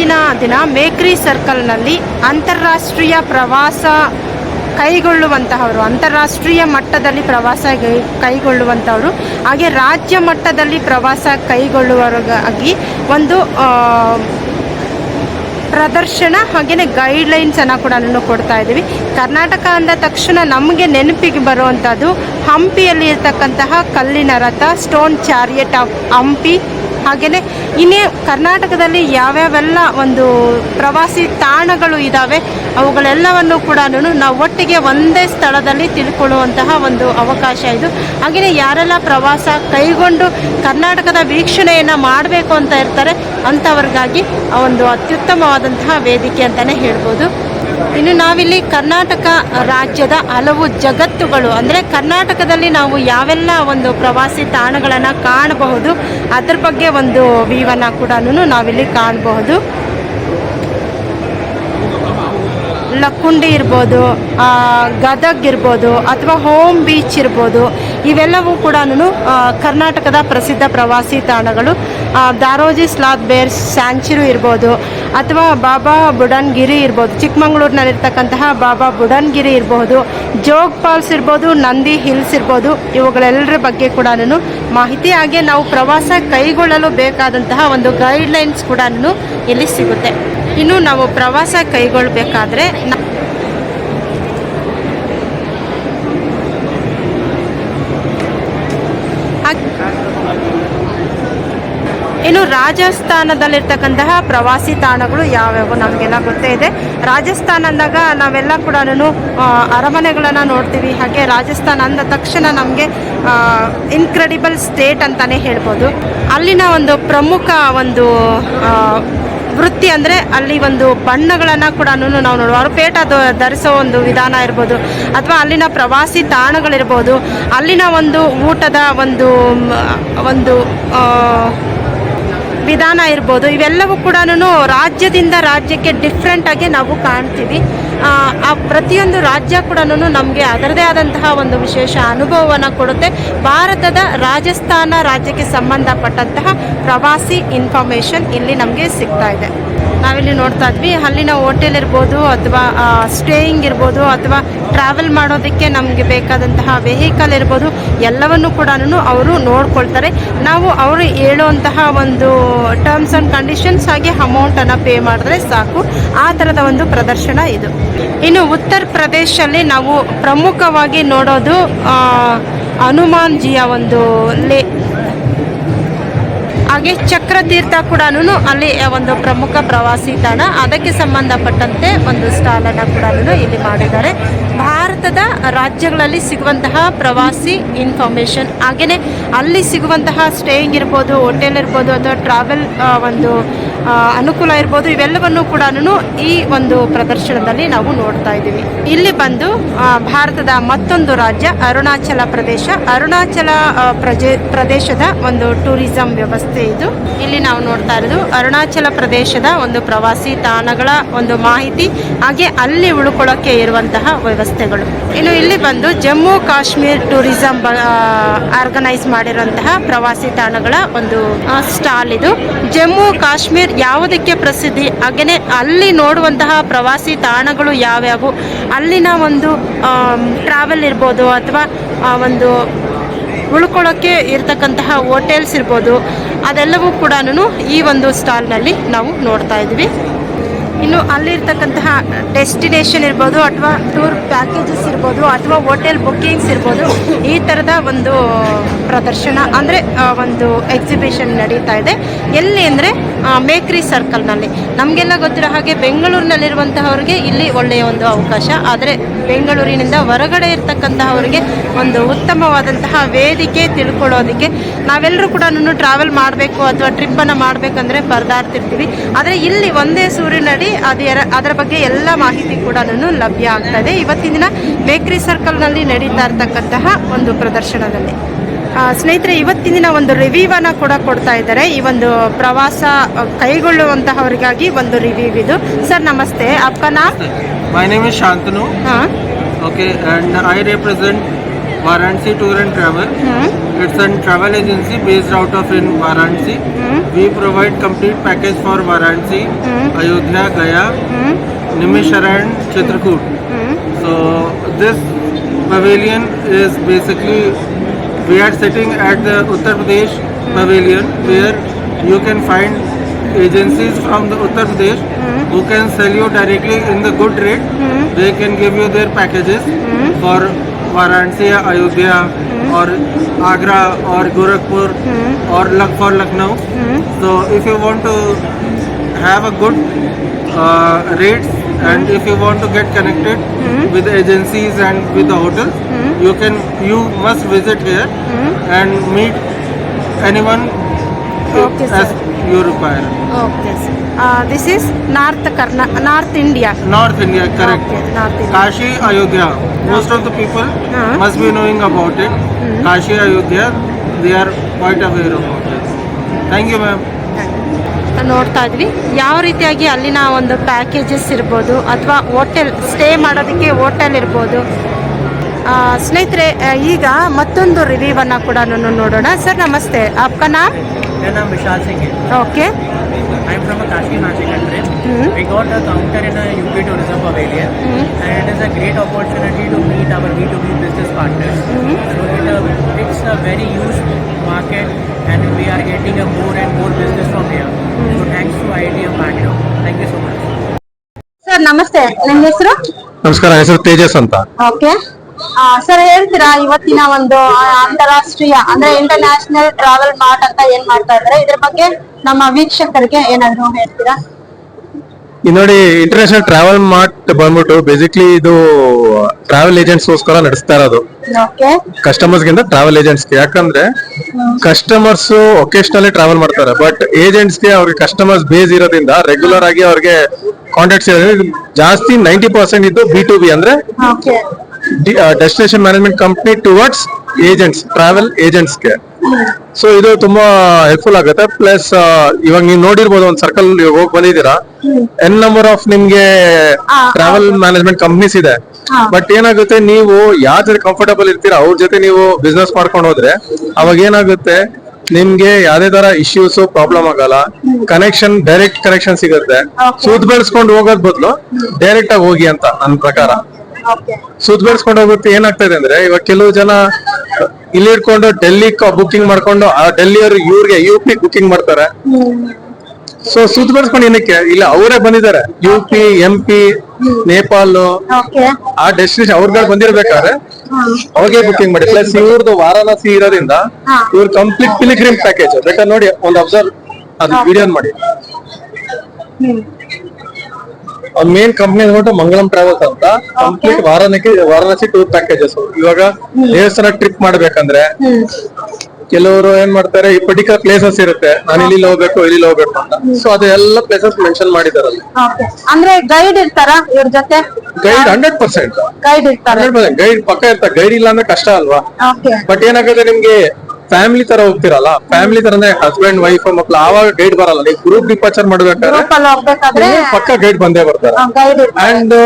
ಇವತ್ತಿನ ದಿನ ಮೇಕ್ರಿ ಸರ್ಕಲ್ನಲ್ಲಿ ಅಂತಾರಾಷ್ಟ್ರೀಯ ಪ್ರವಾಸ ಕೈಗೊಳ್ಳುವಂತಹವರು, ಅಂತಾರಾಷ್ಟ್ರೀಯ ಮಟ್ಟದಲ್ಲಿ ಪ್ರವಾಸ ಕೈಗೊಳ್ಳುವಂಥವರು ಹಾಗೆ ರಾಜ್ಯ ಮಟ್ಟದಲ್ಲಿ ಪ್ರವಾಸ ಕೈಗೊಳ್ಳುವವರಿಗಾಗಿ ಒಂದು ಪ್ರದರ್ಶನ ಹಾಗೆಯೇ ಗೈಡ್ಲೈನ್ಸನ್ನು ಕೂಡ ಕೊಡ್ತಾ ಇದ್ದೀವಿ. ಕರ್ನಾಟಕ ಅಂದ ತಕ್ಷಣ ನಮಗೆ ನೆನಪಿಗೆ ಬರುವಂಥದ್ದು ಹಂಪಿಯಲ್ಲಿ ಇರತಕ್ಕಂತಹ ಕಲ್ಲಿನ ರಥ ಸ್ಟೋನ್ ಚಾರಿಯಟ್ ಆಫ್ ಹಂಪಿ. ಹಾಗೆಯೇ ಇನ್ನೇ ಕರ್ನಾಟಕದಲ್ಲಿ ಯಾವ್ಯಾವೆಲ್ಲ ಒಂದು ಪ್ರವಾಸಿ ತಾಣಗಳು ಇದ್ದಾವೆ ಅವುಗಳೆಲ್ಲವನ್ನು ಕೂಡ ನಾವು ಒಟ್ಟಿಗೆ ಒಂದೇ ಸ್ಥಳದಲ್ಲಿ ತಿಳ್ಕೊಳ್ಳುವಂತಹ ಒಂದು ಅವಕಾಶ ಇದು. ಹಾಗೆಯೇ ಯಾರೆಲ್ಲ ಪ್ರವಾಸ ಕೈಗೊಂಡು ಕರ್ನಾಟಕದ ವೀಕ್ಷಣೆಯನ್ನು ಮಾಡಬೇಕು ಅಂತ ಇರ್ತಾರೆ ಅಂಥವ್ರಿಗಾಗಿ ಒಂದು ಅತ್ಯುತ್ತಮವಾದಂತಹ ವೇದಿಕೆ ಅಂತಲೇ ಹೇಳ್ಬೋದು. ಇನ್ನು ನಾವಿಲ್ಲಿ ಕರ್ನಾಟಕ ರಾಜ್ಯದ ಹಲವು ಜಗತ್ತುಗಳು, ಅಂದರೆ ಕರ್ನಾಟಕದಲ್ಲಿ ನಾವು ಯಾವೆಲ್ಲ ಒಂದು ಪ್ರವಾಸಿ ತಾಣಗಳನ್ನು ಕಾಣಬಹುದು, ಅದ್ರ ಬಗ್ಗೆ ಒಂದು ವಿವನ ಕೂಡ ನಾವಿಲ್ಲಿ ಕಾಣಬಹುದು. ಲಕ್ಕುಂಡಿ ಇರ್ಬೋದು ಗದಗ್ ಇರ್ಬೋದು ಅಥವಾ ಹೋಮ್ ಬೀಚ್ ಇರ್ಬೋದು, ಇವೆಲ್ಲವೂ ಕೂಡ ಕರ್ನಾಟಕದ ಪ್ರಸಿದ್ಧ ಪ್ರವಾಸಿ ತಾಣಗಳು. ದಾರೋಜಿ ಸ್ಲಾತ್ ಬೇರ್ ಸ್ಯಾಂಚುರಿ ಇರ್ಬೋದು ಅಥವಾ ಬಾಬಾ ಬುಡನ್ಗಿರಿ ಇರ್ಬೋದು, ಚಿಕ್ಕಮಗಳೂರಿನಲ್ಲಿರ್ತಕ್ಕಂತಹ ಬಾಬಾ ಬುಡನ್ಗಿರಿ ಇರ್ಬೋದು, ಜೋಗ್ ಫಾಲ್ಸ್ ಇರ್ಬೋದು, ನಂದಿ ಹಿಲ್ಸ್ ಇರ್ಬೋದು ಇವುಗಳೆಲ್ಲರ ಬಗ್ಗೆ ಕೂಡ ಮಾಹಿತಿ. ಹಾಗೆ ನಾವು ಪ್ರವಾಸ ಕೈಗೊಳ್ಳಲು ಬೇಕಾದಂತಹ ಒಂದು ಗೈಡ್ಲೈನ್ಸ್ ಕೂಡ ಇಲ್ಲಿ ಸಿಗುತ್ತೆ. ಇನ್ನು ನಾವು ಪ್ರವಾಸ ಕೈಗೊಳ್ಳಬೇಕಾದ್ರೆ ಇನ್ನು ರಾಜಸ್ಥಾನದಲ್ಲಿರ್ತಕ್ಕಂತಹ ಪ್ರವಾಸಿ ತಾಣಗಳು ಯಾವ್ಯಾವು ನಮಗೆಲ್ಲ ಗೊತ್ತೇ ಇದೆ. ರಾಜಸ್ಥಾನ ಅಂದಾಗ ನಾವೆಲ್ಲ ಕೂಡ ಅರಮನೆಗಳನ್ನು ನೋಡ್ತೀವಿ. ಹಾಗೆ ರಾಜಸ್ಥಾನ ಅಂದ ತಕ್ಷಣ ನಮಗೆ ಇನ್ಕ್ರೆಡಿಬಲ್ ಸ್ಟೇಟ್ ಅಂತಲೇ ಹೇಳ್ಬೋದು. ಅಲ್ಲಿನ ಒಂದು ಪ್ರಮುಖ ಒಂದು ವೃತ್ತಿ ಅಂದರೆ ಅಲ್ಲಿ ಒಂದು ಬಣ್ಣಗಳನ್ನು ಕೂಡ ನಾವು ನೋಡುವ. ಅವರು ಪೇಟ ಧರಿಸೋ ಒಂದು ವಿಧಾನ ಇರ್ಬೋದು, ಅಥವಾ ಅಲ್ಲಿನ ಪ್ರವಾಸಿ ತಾಣಗಳಿರ್ಬೋದು, ಅಲ್ಲಿನ ಒಂದು ಊಟದ ಒಂದು ಒಂದು ವಿಧಾನ ಇರ್ಬೋದು ಇವೆಲ್ಲವೂ ಕೂಡ ರಾಜ್ಯದಿಂದ ರಾಜ್ಯಕ್ಕೆ ಡಿಫ್ರೆಂಟಾಗಿ ನಾವು ಕಾಣ್ತೀವಿ. ಆ, ಆ ಪ್ರತಿಯೊಂದು ರಾಜ್ಯ ಕೂಡ ನಮಗೆ ಅದರದೇ ಆದಂತಹ ಒಂದು ವಿಶೇಷ ಅನುಭವವನ್ನು ಕೊಡುತ್ತೆ. ಭಾರತದ ರಾಜಸ್ಥಾನ ರಾಜ್ಯಕ್ಕೆ ಸಂಬಂಧಪಟ್ಟಂತಹ ಪ್ರವಾಸಿ ಇನ್ಫಾರ್ಮೇಶನ್ ಇಲ್ಲಿ ನಮಗೆ ಸಿಗ್ತಾ ಇದೆ. ನಾವಿಲ್ಲಿ ನೋಡ್ತಾ ಇದ್ವಿ ಅಲ್ಲಿನ ಹೋಟೆಲ್ ಇರ್ಬೋದು ಅಥವಾ ಸ್ಟೇಯಿಂಗ್ ಇರ್ಬೋದು ಅಥವಾ ಟ್ರಾವೆಲ್ ಮಾಡೋದಕ್ಕೆ ನಮಗೆ ಬೇಕಾದಂತಹ ವೆಹಿಕಲ್ ಇರ್ಬೋದು, ಎಲ್ಲವನ್ನು ಕೂಡ ಅವರು ನೋಡ್ಕೊಳ್ತಾರೆ. ನಾವು ಅವರು ಹೇಳುವಂತಹ ಒಂದು ಟರ್ಮ್ಸ್ ಆ್ಯಂಡ್ ಕಂಡೀಷನ್ಸ್ ಹಾಗೆ ಅಮೌಂಟನ್ನು ಪೇ ಮಾಡಿದ್ರೆ ಸಾಕು. ಆ ಥರದ ಒಂದು ಪ್ರದರ್ಶನ ಇದು. ಇನ್ನು ಉತ್ತರ ಪ್ರದೇಶಲ್ಲಿ ನಾವು ಪ್ರಮುಖವಾಗಿ ನೋಡೋದು ಹನುಮಾನ್ ಜಿಯ ಒಂದು ಲೇ, ಹಾಗೆ ಚಕ್ರತೀರ್ಥ ಕೂಡ ಅಲ್ಲಿ ಒಂದು ಪ್ರಮುಖ ಪ್ರವಾಸಿ ತಾಣ. ಅದಕ್ಕೆ ಸಂಬಂಧಪಟ್ಟಂತೆ ಒಂದು ಸ್ಟಾಲನ್ನು ಕೂಡ ಇಲ್ಲಿ ಮಾಡಿದ್ದಾರೆ. ಭಾರತದ ರಾಜ್ಯಗಳಲ್ಲಿ ಸಿಗುವಂತಹ ಪ್ರವಾಸಿ ಇನ್ಫಾರ್ಮೇಶನ್ ಹಾಗೆಯೇ ಅಲ್ಲಿ ಸಿಗುವಂತಹ ಸ್ಟೇಯಿಂಗ್ ಇರ್ಬೋದು ಹೋಟೆಲ್ ಇರ್ಬೋದು ಅಥವಾ ಟ್ರಾವೆಲ್ ಒಂದು ಅನುಕೂಲ ಇರ್ಬೋದು, ಇವೆಲ್ಲವನ್ನು ಕೂಡ ಈ ಒಂದು ಪ್ರದರ್ಶನದಲ್ಲಿ ನಾವು ನೋಡ್ತಾ ಇದ್ದೀವಿ. ಇಲ್ಲಿ ಬಂದು ಭಾರತದ ಮತ್ತೊಂದು ರಾಜ್ಯ ಅರುಣಾಚಲ ಪ್ರದೇಶ. ಅರುಣಾಚಲ ಪ್ರಜೆ, ಪ್ರದೇಶದ ಒಂದು ಟೂರಿಸಂ ವ್ಯವಸ್ಥೆ ಇದು. ಇಲ್ಲಿ ನಾವು ನೋಡ್ತಾ ಇರೋದು ಅರುಣಾಚಲ ಪ್ರದೇಶದ ಒಂದು ಪ್ರವಾಸಿ ತಾಣಗಳ ಒಂದು ಮಾಹಿತಿ, ಹಾಗೆ ಅಲ್ಲಿ ಉಳ್ಕೊಳ್ಳೋಕ್ಕೆ ಇರುವಂತಹ ವ್ಯವಸ್ಥೆಗಳು. ಇನ್ನು ಇಲ್ಲಿ ಬಂದು ಜಮ್ಮು ಕಾಶ್ಮೀರ್ ಟೂರಿಸಂ ಆರ್ಗನೈಸ್ ಮಾಡಿರುವಂತಹ ಪ್ರವಾಸಿ ತಾಣಗಳ ಒಂದು ಸ್ಟಾಲ್ ಇದು. ಜಮ್ಮು ಕಾಶ್ಮೀರ್ ಯಾವುದಕ್ಕೆ ಪ್ರಸಿದ್ಧಿ? ಹಾಗೆಯೇ ಅಲ್ಲಿ ನೋಡುವಂತಹ ಪ್ರವಾಸಿ ತಾಣಗಳು ಯಾವ್ಯಾವು? ಅಲ್ಲಿನ ಒಂದು ಟ್ರಾವೆಲ್ ಇರ್ಬೋದು ಅಥವಾ ಒಂದು ಉಳ್ಕೊಳ್ಳೋಕ್ಕೆ ಇರತಕ್ಕಂತಹ ಹೋಟೆಲ್ಸ್ ಇರ್ಬೋದು, ಅದೆಲ್ಲವೂ ಕೂಡ ಈ ಒಂದು ಸ್ಟಾಲ್ನಲ್ಲಿ ನಾವು ನೋಡ್ತಾ ಇದ್ವಿ. ಇನ್ನು ಅಲ್ಲಿರ್ತಕ್ಕಂತಹ ಡೆಸ್ಟಿನೇಷನ್ ಇರ್ಬೋದು, ಅಥವಾ ಟೂರ್ ಪ್ಯಾಕೇಜಸ್ ಇರ್ಬೋದು, ಅಥವಾ ಹೋಟೆಲ್ ಬುಕ್ಕಿಂಗ್ಸ್ ಇರ್ಬೋದು, ಈ ಥರದ ಒಂದು ಪ್ರದರ್ಶನ, ಅಂದರೆ ಒಂದು ಎಕ್ಸಿಬಿಷನ್ ನಡೀತಾ ಇದೆ. ಎಲ್ಲಿ ಅಂದರೆ ಮೇಕ್ರಿ ಸರ್ಕಲ್ನಲ್ಲಿ. ನಮಗೆಲ್ಲ ಗೊತ್ತಿರೋ ಹಾಗೆ ಬೆಂಗಳೂರಿನಲ್ಲಿರುವಂತಹವ್ರಿಗೆ ಇಲ್ಲಿ ಒಳ್ಳೆಯ ಒಂದು ಅವಕಾಶ. ಆದರೆ ಬೆಂಗಳೂರಿನಿಂದ ಹೊರಗಡೆ ಇರ್ತಕ್ಕಂತಹವರಿಗೆ ಒಂದು ಉತ್ತಮವಾದಂತಹ ವೇದಿಕೆ ತಿಳ್ಕೊಳ್ಳೋದಕ್ಕೆ ನಾವೆಲ್ಲರೂ ಕೂಡ ನಾನು ಟ್ರಾವೆಲ್ ಮಾಡಬೇಕು ಅಥವಾ ಟ್ರಿಪ್ಪನ್ನು ಮಾಡಬೇಕಂದ್ರೆ ಪರದಾಡ್ತಿರ್ತೀವಿ. ಆದರೆ ಇಲ್ಲಿ ಒಂದೇ ಸೂರಿನಡಿ ಅದರ ಅದರ ಬಗ್ಗೆ ಎಲ್ಲ ಮಾಹಿತಿ ಕೂಡ ಲಭ್ಯ ಆಗ್ತದೆ ಇವತ್ತಿನ ದಿನ ಬೇಕ್ರಿ ಸರ್ಕಲ್ನಲ್ಲಿ ನಡೀತಾ ಇರ್ತಕ್ಕಂತಹ ಒಂದು ಪ್ರದರ್ಶನದಲ್ಲಿ. ಸ್ನೇಹಿತರೆ ಇವತ್ತಿನ ದಿನ ಒಂದು ರಿವ್ಯೂವನ್ನು ಕೂಡ ಕೊಡ್ತಾ ಇದ್ದಾರೆ. ಈ ಒಂದು ಪ್ರವಾಸ ಕೈಗೊಳ್ಳುವಂತಹವರಿಗಾಗಿ ಒಂದು ರಿವ್ಯೂ ಇದು. ಸರ್ ನಮಸ್ತೆ. ಅಪ್ಪನ? My name is Shantanu. ಹಾಂ. Okay and I represent Varanasi tour and travel it's an travel agency based out of in Varanasi we provide complete package for Varanasi Ayodhya Gaya Naimisharanya and Chitrakoot so this pavilion is basically we are sitting at the Uttar Pradesh pavilion where you can find agencies from the Uttar Pradesh hmm. who can sell you directly in the good rate. Hmm. They can give you their packages hmm. for Varanasi, Ayodhya, or Agra, or Gorakhpur, or Lak for Lucknow. So if you want to have a good uh, rates and if you want to get connected with the agencies and with the hotels, you can you must visit here and meet anyone Okay, as sir. you require. sir uh, this is north karna north india North India, correct. Okay, North India. Kashi, Ayodhya. Most of the people Uh-huh. must be knowing about it. Kashi, Ayodhya, they are quite aware about it. Thank you, ma'am. ನೋಡ್ತಾ ಇದ್ವಿ ಯಾವ ರೀತಿಯಾಗಿ ಅಲ್ಲಿನ ಒಂದು packages ಇರ್ಬೋದು ಅಥವಾ hotel stay ಮಾಡೋದಕ್ಕೆ hotel ಇರ್ಬೋದು ಸ್ನೇಹಿತರೆ ಈಗ ಮತ್ತೊಂದು ರಿವ್ಯೂವನ್ನು ಕೂಡ ನೋಡೋಣ. ಸರ್ ನಮಸ್ತೆ. ಆಪ್ಕ ನಾಮ್? Vishal Singh. Okay I am from Kashmir country we got a counter in U P tourism pavilion and it is a great opportunity to meet our B to B business partners it it's a very use market and we are getting a more and more business from here so thanks to I D M Bangalore thank you so much sir ನಮಸ್ತೆ. ನನ್ನ ಹೆಸರು? ನಮಸ್ಕಾರ ಹೆಸರು ತೇಜಸ್ ಅಂತ. Okay sir ಹೇಳ್ತೀರಾ ಇವತ್ತಿನ ಒಂದು ಅಂತಾರಾಷ್ಟ್ರೀಯ ಅಂದ್ರೆ ಇಂಟರ್ನ್ಯಾಷನಲ್ ಟ್ರಾವೆಲ್ ಮಾರ್ಟ್ ಅಂತ ಏನ್ ಮಾಡ್ತಾ ಇದ್ದಾರೆ ಇದ್ರ ಬಗ್ಗೆ ನಮ್ಮ ವೀಕ್ಷಕರಿಗೆ ಏನಾದ್ರು ಹೇಳ್ತೀರಾ? ಈ ನೋಡಿ ಇಂಟರ್ನ್ಯಾಷನಲ್ ಟ್ರಾವೆಲ್ ಮಾರ್ಟ್ ಬಂದ್ಬಿಟ್ಟು ಬೇಸಿಕ್ಲಿ ಇದು ಟ್ರಾವೆಲ್ ಏಜೆಂಟ್ಸ್ಗೋಸ್ಕರ ನಡೆಸ್ತಾ ಇರೋದು. ಓಕೆ. ಕಸ್ಟಮರ್ಸ್ ಗಿಂತ ಟ್ರಾವೆಲ್ ಏಜೆಂಟ್ಸ್ಗೆ ಯಾಕಂದ್ರೆ ಕಸ್ಟಮರ್ಸ್ ಒಕೇಶನಲ್ಲಿ ಟ್ರಾವೆಲ್ ಮಾಡ್ತಾರೆ. ಬಟ್ ಏಜೆಂಟ್ಸ್ಗೆ ಅವ್ರಿಗೆ ಕಸ್ಟಮರ್ಸ್ ಬೇಸ್ ಇರೋದ್ರಿಂದ ರೆಗ್ಯುಲರ್ ಆಗಿ ಅವ್ರಿಗೆ ಕಾಂಟ್ಯಾಕ್ಟ್ಸ್ ಜಾಸ್ತಿ ನೈಂಟಿ ಪರ್ಸೆಂಟ್ ಇದ್ದು ಬಿ ಟು ಬಿ ಅಂದ್ರೆ okay. Destination management company towards agents travel ಏಜೆಂಟ್ಸ್ಗೆ so ಇದು ತುಂಬಾ ಹೆಲ್ಪ್ಫುಲ್ ಆಗುತ್ತೆ. ಪ್ಲಸ್ ಇವಾಗ ನೀವು ನೋಡಿರ್ಬೋದು ಒಂದು ಸರ್ಕಲ್ ಹೋಗಿ ಬಂದಿದ್ದೀರಾ? ಎನ್ ನಂಬರ್ ಆಫ್ ನಿಮ್ಗೆ ಟ್ರಾವೆಲ್ ಮ್ಯಾನೇಜ್ಮೆಂಟ್ ಕಂಪ್ನೀಸ್ ಇದೆ. ಬಟ್ ಏನಾಗುತ್ತೆ ನೀವು ಯಾರ ಜೊತೆ ಕಂಫರ್ಟಬಲ್ ಇರ್ತೀರಾ ಅವ್ರ ಜೊತೆ ನೀವು ಬಿಸ್ನೆಸ್ ಮಾಡ್ಕೊಂಡು ಹೋದ್ರೆ ಅವಾಗ ಏನಾಗುತ್ತೆ ನಿಮ್ಗೆ ಯಾವ್ದೇ ತರ ಇಶ್ಯೂಸ್ ಪ್ರಾಬ್ಲಮ್ ಆಗಲ್ಲ. ಕನೆಕ್ಷನ್ ಡೈರೆಕ್ಟ್ ಕನೆಕ್ಷನ್ ಸಿಗುತ್ತೆ. ಸೂತ್ ಬೆಳೆಸ್ಕೊಂಡು ಹೋಗೋದ್ ಬದಲು ಡೈರೆಕ್ಟ್ ಆಗಿ ಹೋಗಿ ಅಂತ ನನ್ನ ಪ್ರಕಾರ. ಬೆಳೆಸ್ಕೊಂಡು ಹೋಗುತ್ತೆ ಏನಾಗ್ತಾ ಇದೆ ಅಂದ್ರೆ ಇವಾಗ ಕೆಲವು ಜನ ಇಲ್ಲಿ ಇಟ್ಕೊಂಡು ಡೆಲ್ಲಿ ಬುಕಿಂಗ್ ಮಾಡ್ಕೊಂಡು ಆ ಡೆಲ್ಲಿಯವರು ಇವ್ರಿಗೆ ಯು ಪಿ ಬುಕಿಂಗ್ ಮಾಡ್ತಾರೆ. ಸೊ ಸುತ್ತ ಬೆಳೆಸ್ಕೊಂಡು ಏನಕ್ಕೆ? ಇಲ್ಲ ಅವರೇ ಬಂದಿದ್ದಾರೆ. U P M P Nepal ಆ ಡೆಸ್ಟಿನೇಷನ್ ಅವ್ರಿಗೆ ಬಂದಿರ್ಬೇಕಾದ್ರೆ ಅವಾಗೆ ಬುಕಿಂಗ್ ಮಾಡಿ. ಪ್ಲಸ್ ಇವ್ರದ್ದು ವಾರಾಣಸಿ ಇರೋದ್ರಿಂದ ಇವ್ರ ಕಂಪ್ಲೀಟ್ ಪಿಲಿಗ್ರಿಮ್ ಪ್ಯಾಕೇಜ್ ಬೇಕಾದ್ರೆ ನೋಡಿ ಒಂದು ಅಬ್ಸರ್ವ್ ಅದು ವಿಡಿಯೋ ಮಾಡಿ. ಮೇನ್ ಕಂಪ್ನಿ ಅಂದ್ಬಿಟ್ಟು ಮಂಗಳಂ ಟ್ರಾವೆಲ್ಸ್ ಅಂತ. Complete Varanasi Varanasi tour packages ಇವಾಗ ದೇವಸ್ಥಾನ ಟ್ರಿಪ್ ಮಾಡ್ಬೇಕಂದ್ರೆ ಕೆಲವರು ಏನ್ ಮಾಡ್ತಾರೆ ಈ ಪರ್ಟಿಕ್ಯುಲರ್ ಪ್ಲೇಸಸ್ ಇರುತ್ತೆ. ನಾನು ಇಲ್ಲಿ ಹೋಗ್ಬೇಕು ಇಲ್ಲಿ ಹೋಗ್ಬೇಕು ಅಂತ. ಸೊ ಅದೆಲ್ಲ ಪ್ಲೇಸಸ್ ಮೆನ್ಷನ್ ಮಾಡಿದಾರಲ್ಲಿ. ಅಂದ್ರೆ ಗೈಡ್ ಇರ್ತಾರ ಇವ್ರ ಜೊತೆ? ಗೈಡ್ ಹಂಡ್ರೆಡ್ ಪರ್ಸೆಂಟ್ ಗೈಡ್ ಇರ್ತಾರೆ. ಗೈಡ್ ಪಕ್ಕ ಇರ್ತಾರೆ. ಗೈಡ್ ಇಲ್ಲ ಅಂದ್ರೆ ಕಷ್ಟ ಅಲ್ವಾ? ಬಟ್ ಏನಾಗುತ್ತೆ ನಿಮ್ಗೆ ಫ್ಯಾಮಿಲಿ ತರ ಹೋಗ್ತಿರಲ್ಲ? ಫ್ಯಾಮಿಲಿ ತರ ಅಂದ್ರೆ ಹಸ್ಬೆಂಡ್ ವೈಫ್ ಮಕ್ಳು ಆವಾಗ ಗೈಡ್ ಬರಲ್ಲ. ನೀವು ಗ್ರೂಪ್ ಡಿಪಾರ್ಚರ್ ಮಾಡ್ಬೇಕಾದ್ರೆ ಗ್ರೂಪ್ ಅಲ್ಲಿ ಹೋಗ್ಬೇಕಾದ್ರೆ ಪಕ್ಕ ಗೈಡ್ ಬಂದೇ ಬರ್ತಾರೆ. ಗೈಡ್ ಅಂಡ್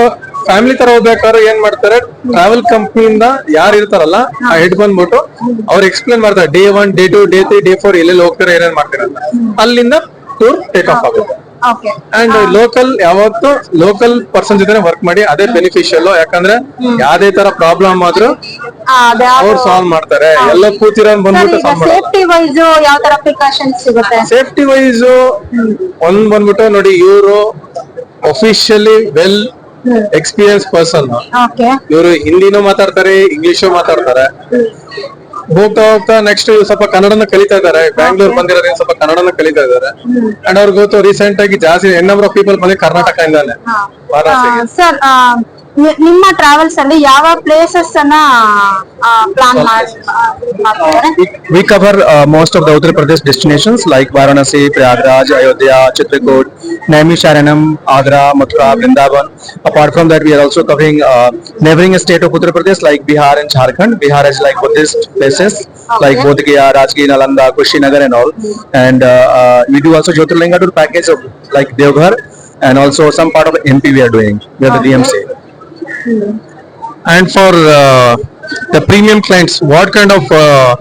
ಫ್ಯಾಮಿಲಿ ತರ ಹೋಗ್ಬೇಕಾದ್ರೆ ಏನ್ ಮಾಡ್ತಾರೆ? ಟ್ರಾವೆಲ್ ಕಂಪ್ನಿಯಿಂದ ಯಾರು ಇರ್ತಾರಲ್ಲ ಆ ಹೆಡ್ ಬಂದ್ಬಿಟ್ಟು ಅವ್ರು ಎಕ್ಸ್ಪ್ಲೇನ್ ಮಾಡ್ತಾರೆ. Day one day two day three day four ಎಲ್ಲೆಲ್ಲಿ ಹೋಗ್ತಾರೆ ಏನೇನ್ ಮಾಡ್ತಾರೆ ಅಂತ. ಅಲ್ಲಿಂದ ಟೂರ್ ಟೇಕ್ ಆಫ್ ಆಗುತ್ತೆ. ಅಂಡ್ ಲೋಕಲ್ ಯಾವತ್ತು ಲೋಕಲ್ ಪರ್ಸನ್ ಜೊತೆ ವರ್ಕ್ ಮಾಡಿ ಅದೇ ಬೆನಿಫಿಷಿಯಲ್ ಯಾಕಂದ್ರೆ ಯಾವ್ದೇ ತರ ಪ್ರಾಬ್ಲಮ್ ಆದ್ರೂ ಅವ್ರು ಸಾಲ್ವ್ ಮಾಡ್ತಾರೆ. ಎಲ್ಲ ಕೂತಿರೋ ಬಂದ್ಬಿಟ್ಟು ಸಾಲ್ವ್ ಮಾಡ್ತಾರೆ. ಸೇಫ್ಟಿ ವೈಸ್ ಒಂದ್ ಬಂದ್ಬಿಟ್ಟು ನೋಡಿ ಇವರು ಅಫಿಷಿಯಲಿ ವೆಲ್ ಎಕ್ಸ್ಪೀರಿಯನ್ಸ್ ಪರ್ಸನ್ ಇವರು ಹಿಂದಿನೂ ಮಾತಾಡ್ತಾರೆ ಇಂಗ್ಲಿಷು ಮಾತಾಡ್ತಾರೆ. ಹೋಗ್ತಾ ಹೋಗ್ತಾ ನೆಕ್ಸ್ಟ್ ಸ್ವಲ್ಪ ಕನ್ನಡನ ಕಲಿತಾ ಇದಾರೆ ಬ್ಯಾಂಗ್ಳೂರ್ ಬಂದಿರೋದ್ರಿಂದ ಸ್ವಲ್ಪ ಕನ್ನಡನ ಕಲಿತಾ ಇದಾರೆ ಅಂಡ್ ಅವ್ರಿಗೆ ಗೊತ್ತು ರೀಸೆಂಟ್ ಆಗಿ ಜಾಸ್ತಿ ಎನ್ ನಂಬರ್ ಆಫ್ ಪೀಪಲ್ ಬಂದ್ರೆ ಕರ್ನಾಟಕ ಇಂದಾನೆ ಸರ್ ನಿಮ್ಮ ಟ್ರಾವೆಲ್ಸ್ ಅಲ್ಲಿ ಯಾವ ಪ್ಲೇಸಸ್ ಅನ್ನ ಪ್ಲಾನ್ ಮಾಡ್ತಾರೆ We cover uh, most of the Uttar Pradesh destinations like Varanasi, Prayagraj, Ayodhya, Chitrakoot, Naimisharanam, Agra, Mathura, Vrindavan. Apart from that, we are also covering uh, neighboring state of Uttar Pradesh like Bihar and Jharkhand. Bihar has like Buddhist places like Bodh Gaya, Rajgir, Nalanda, Kushinagar and all. And uh, uh, we do also Jyotirlinga tour package of like Devghar and also some part of MP we are doing. We are the DMC. And for uh, the premium clients, what kind of uh,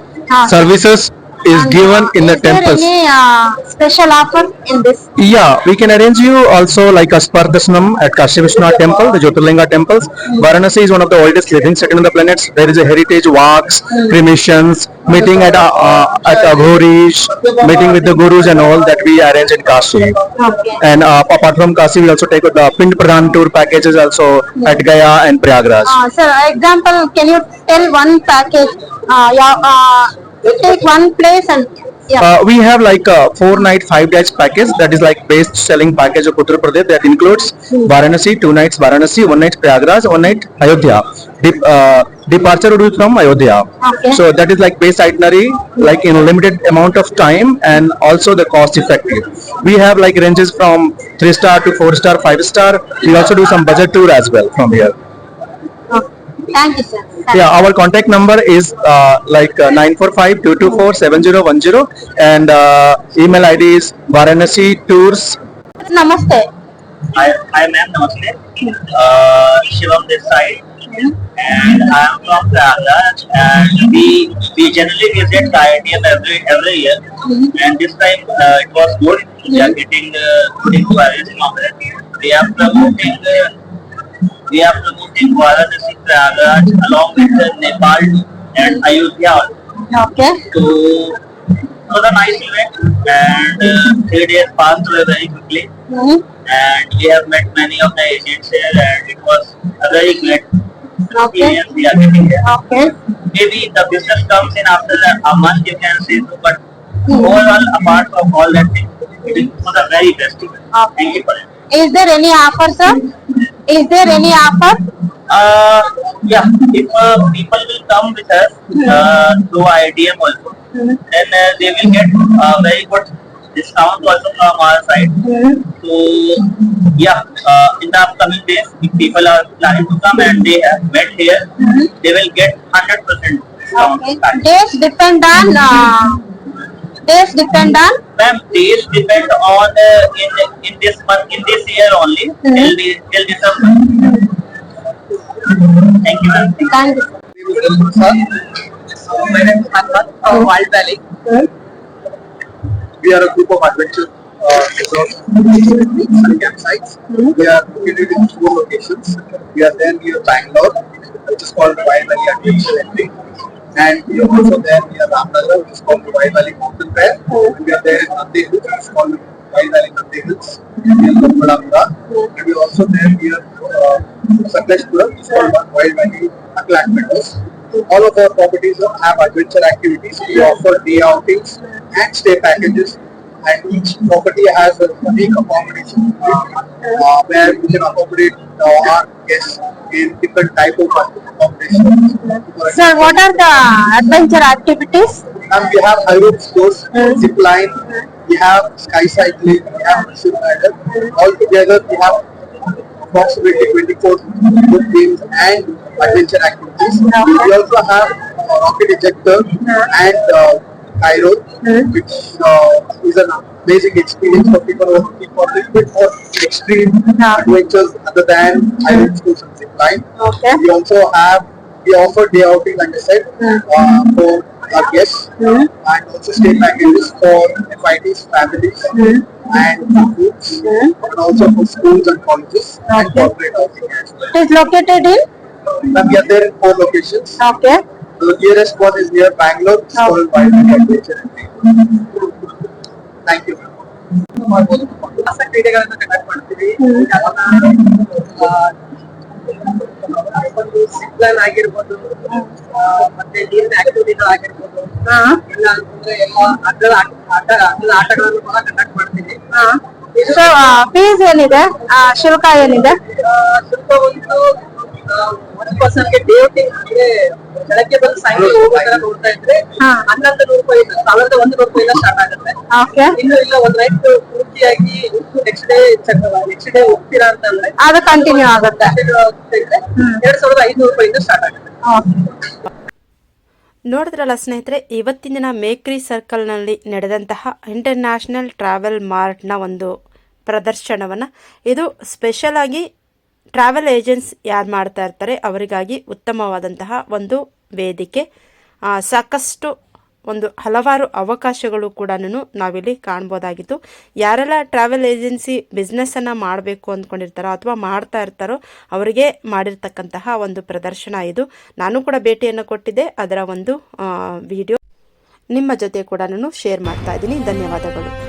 services is given in the Is there temples. any uh, special offer in this? Yeah, we can arrange you also like as per at Kashi Vishwanath temple, the Jyotirlinga temples. Varanasi is one of the oldest living second in the planets. There is a heritage walks, cremations, meeting at uh, uh, at Aghorish, meeting with the gurus and all that we arrange in Kashi. Okay. And uh, apart from Kashi, we also take the Pind Pradhan tour packages also at Gaya and Prayagraj. Uh, sir, example, can you tell one package? Uh, yeah, uh, take one place and yeah. Uh, we have like a four night, five days package that is like best selling package of Uttar Pradesh that includes Varanasi, two nights Varanasi, one night Prayagraj, one night Ayodhya. Dep- uh, departure would be from Ayodhya. Okay. So that is like base itinerary, like in limited amount of time and also the cost effective. We have like ranges from three star to four star, five star. We also do some budget tour as well from here. Thank you, sir. Thank Yeah, our contact number is uh, like nine four five two two four seven zero one zero and uh, email ID is Varanasi Tours. you. Namaste. Hi, hi ma'am, namaste. Uh, Shivam this side. And I am from Prayagraj and we, we generally visit IITM every, every year. And this time uh, it was good. We are getting uh, good inquiries from it. We are promoting, uh, we are promoting Varanasi Prayagraj along with uh, Nepal and Ayodhya. Okay. So it was a nice event and uh, three days passed away very quickly Hmm. and we have met many of the agents here and it was a very great Okay. experience we are getting here. Okay. Maybe the business comes in after a month you can say so but overall apart from all that it was a very best event. Thank you for it. Is there any offer, sir? Is there any offer? Uh, yeah, if uh, people will come with us uh, to IDM also, then uh, they will get uh, very good discount also from our side. So, yeah, uh, in the upcoming days, if people are planning to come and they have met here, they will get 100% discount. Okay. Dates depend on, uh, dates depend on, Ma'am, days depend on uh, in in this month, in this year only, till, the- till December. Thank you, ma'am. thank you. So, my name is Hanman from Wild Valley. We are a group of adventure uh, resorts and campsites. We are located in four locations. We are there near Bangalore, which is called Wild Valley Adventure Entry. And we also there near Ramnagar, which is called Wild Valley Mountain Fair. And we are there in Nandi Hills, which is called Wild Valley Nandi Hills, near Kodamura. And we are also there near uh, Sakleshpura, which is called Wild Valley Atlantic Meadows. All of our properties have adventure activities. We offer day outings and stay packages. And each property has a unique accommodation uh, where we can accommodate uh, our guests in different type of accommodations. Sir, what are the adventure activities? and we have high rope sports, zip line, we have sky cycling, we have machine rider. All together, we have approximately 24 good games and adventure activities. We also have rocket ejector and uh, gyro, which uh, is an amazing experience for people who are looking for a little bit more extreme adventures other than hmm. high rope sports and zip line. Okay. We also have, we offer day outing, like I said, hmm. uh, for our guests hmm. and also stay packages for FITs, families and groups and also for schools and colleges and corporate housing as well. It is located in? And we are there in four locations. Okay. The nearest one is near Bangalore, it's called Wild Adventure. Thank you. ಹೊಸ ಕ್ರೀಡೆಗಳನ್ನು conduct ಮಾಡ್ತೀವಿ ಸಿಪ್ಲೈನ್ ಆಗಿರ್ಬೋದು ಆ, ಮತ್ತೆ ನೀರಿನ ಆಕ್ಟಿವಿಟಿಗಳು ಆಗಿರ್ಬೋದು ಇಲ್ಲ ಅಂತಂದ್ರೆ ಎಲ್ಲ ಅಡ್ಡ ಆಟ ಅಡ್ಡ ಆಟಗಳನ್ನು ಕೂಡ ಕಂಡಕ್ಟ್ ಮಾಡ್ತೀವಿ ಫೀಸ್ ಏನಿದೆ ಆ, ಶುಲ್ಕ ಏನಿದೆ ಸ್ವಲ್ಪ ಒಂದು ಒಂದು ಪರ್ಸನ್ಗೆ ಡೇ ಅಂದ್ರೆ ಬೆಳಗ್ಗೆ ಬಂದು ಸಾಯಂಕಾಲ ಹೋಗೋ ತರ ನೋಡ್ತಾ ಇದ್ರೆ ಹಾ. ಹನ್ನೊಂದು ನೂರು ರೂಪಾಯಿ ಸಾವಿರದ ಒಂದು ರೂಪಾಯಿಂದ ಸ್ಟಾರ್ಟ್ ಆಗುತ್ತೆ. ಓಕೆ ಇನ್ನು ಇಲ್ಲ ಒಂದ್ ನೈಟ್ ಪೂರ್ತಿಯಾಗಿ ನೆಕ್ಸ್ಟ್ ಡೇ ನೆಕ್ಸ್ಟ್ ಡೇ ಹೋಗ್ತೀರಾ ಅಂತಂದ್ರೆ ಅದು ಕಂಟಿನ್ಯೂ ಆಗುತ್ತೆ. ಎರಡ್ ಸಾವಿರದ ಐನೂರು ರೂಪಾಯಿಂದ ಸ್ಟಾರ್ಟ್ ಆಗುತ್ತೆ. ನೋಡಿದ್ರಲ್ಲ ಸ್ನೇಹಿತರೆ ಇವತ್ತಿನ ದಿನ ಮೇಕ್ರಿ ಸರ್ಕಲ್ನಲ್ಲಿ ನಡೆದಂತಹ ಇಂಟರ್ನ್ಯಾಷನಲ್ ಟ್ರಾವೆಲ್ ಮಾರ್ಟ್ನ ಒಂದು ಪ್ರದರ್ಶನವನ್ನು. ಇದು ಸ್ಪೆಷಲ್ ಆಗಿ ಟ್ರಾವೆಲ್ ಏಜೆನ್ಸ್ ಯಾರು ಮಾಡ್ತಾ ಇರ್ತಾರೆ ಅವರಿಗಾಗಿ ಉತ್ತಮವಾದಂತಹ ಒಂದು ವೇದಿಕೆ. ಸಾಕಷ್ಟು ಒಂದು ಹಲವಾರು ಅವಕಾಶಗಳು ಕೂಡ ನಾವಿಲ್ಲಿ ಕಾಣ್ಬೋದಾಗಿತ್ತು. ಯಾರೆಲ್ಲ ಟ್ರಾವೆಲ್ ಏಜೆನ್ಸಿ ಬಿಸ್ನೆಸ್ಸನ್ನು ಮಾಡಬೇಕು ಅಂದ್ಕೊಂಡಿರ್ತಾರೋ ಅಥವಾ ಮಾಡ್ತಾ ಇರ್ತಾರೋ ಅವರಿಗೆ ಮಾಡಿರ್ತಕ್ಕಂತಹ ಒಂದು ಪ್ರದರ್ಶನ ಇದು. ನಾನು ಕೂಡ ಭೇಟಿಯನ್ನು ಕೊಟ್ಟಿದ್ದೆ. ಅದರ ಒಂದು ವಿಡಿಯೋ ನಿಮ್ಮ ಜೊತೆ ಕೂಡ ನಾನು ಶೇರ್ ಮಾಡ್ತಾ ಇದ್ದೀನಿ. ಧನ್ಯವಾದಗಳು.